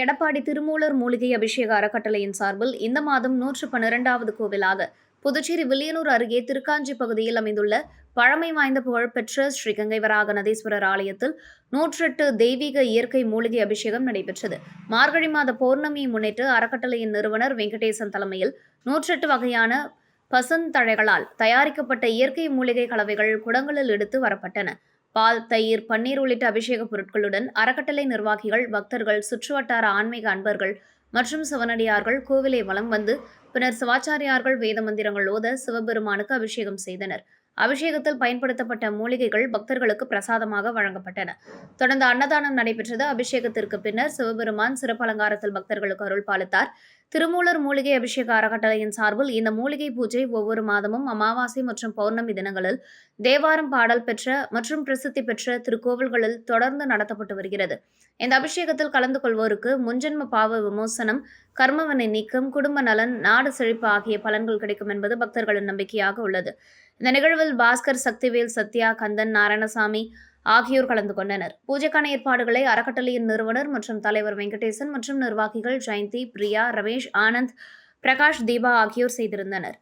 எடப்பாடி திருமூலர் மூலிகை அபிஷேக அறக்கட்டளையின் சார்பில் இந்த மாதம் நூற்று பன்னிரெண்டாவது கோவிலாக புதுச்சேரி வில்லியனூர் அருகே திருக்காஞ்சி பகுதியில் அமைந்துள்ள பழமை வாய்ந்த புகழ்பெற்ற ஸ்ரீ கங்கை வராக நதீஸ்வரர் ஆலயத்தில் நூற்றெட்டு தெய்வீக இயற்கை மூலிகை அபிஷேகம் நடைபெற்றது. மார்கழி மாத பௌர்ணமியை முன்னிட்டு அறக்கட்டளையின் நிறுவனர் வெங்கடேசன் தலைமையில் நூற்றெட்டு வகையான பசந்தழைகளால் தயாரிக்கப்பட்ட இயற்கை மூலிகை கலவைகள் குடங்களில் எடுத்து வரப்பட்டன. பால் தயிர் பன்னீர் உள்ளிட்ட அபிஷேக பொருட்களுடன் அறக்கட்டளை நிர்வாகிகள் பக்தர்கள் சுற்றுவட்டார ஆன்மீக அன்பர்கள் மற்றும் சிவனடியார்கள் கோவிலை வலம் வந்து பின்னர் சிவாச்சாரியார்கள் வேத மந்திரங்கள் ஓத சிவபெருமானுக்கு அபிஷேகம் செய்தனர். அபிஷேகத்தில் பயன்படுத்தப்பட்ட மூலிகைகள் பக்தர்களுக்கு பிரசாதமாக வழங்கப்பட்டன. தொடர்ந்து அன்னதானம் நடைபெற்றது. அபிஷேகத்திற்கு பின்னர் சிவபெருமான் சிறப்பு அலங்காரத்தில் பக்தர்களுக்கு அருள் பாலித்தார். திருமூலர் மூலிகை அபிஷேக அறக்கட்டளையின் சார்பில் இந்த மூலிகை பூஜை ஒவ்வொரு மாதமும் அமாவாசை மற்றும் பௌர்ணமி தினங்களில் தேவாரம் பாடல் பெற்ற மற்றும் பிரசித்தி பெற்ற திருக்கோவில்களில் தொடர்ந்து நடத்தப்பட்டு வருகிறது. இந்த அபிஷேகத்தில் கலந்து கொள்வோருக்கு முன்ஜென்ம பாவ விமோசனம் கர்மவனை நீக்கம் குடும்ப நலன் நாடு செழிப்பு ஆகிய பலன்கள் கிடைக்கும் என்பது பக்தர்களின் நம்பிக்கையாக உள்ளது. இந்த நிகழ்வில் பாஸ்கர் சக்திவேல் சத்யா கந்தன் நாராயணசாமி ஆகியோர் கலந்து கொண்டனர். பூஜைக்கான ஏற்பாடுகளை அறக்கட்டளையின் நிறுவனர் மற்றும் தலைவர் வெங்கடேசன் மற்றும் நிர்வாகிகள் ஜெயந்தி பிரியா ரமேஷ் ஆனந்த் பிரகாஷ் தீபா ஆகியோர் செய்திருந்தனர்.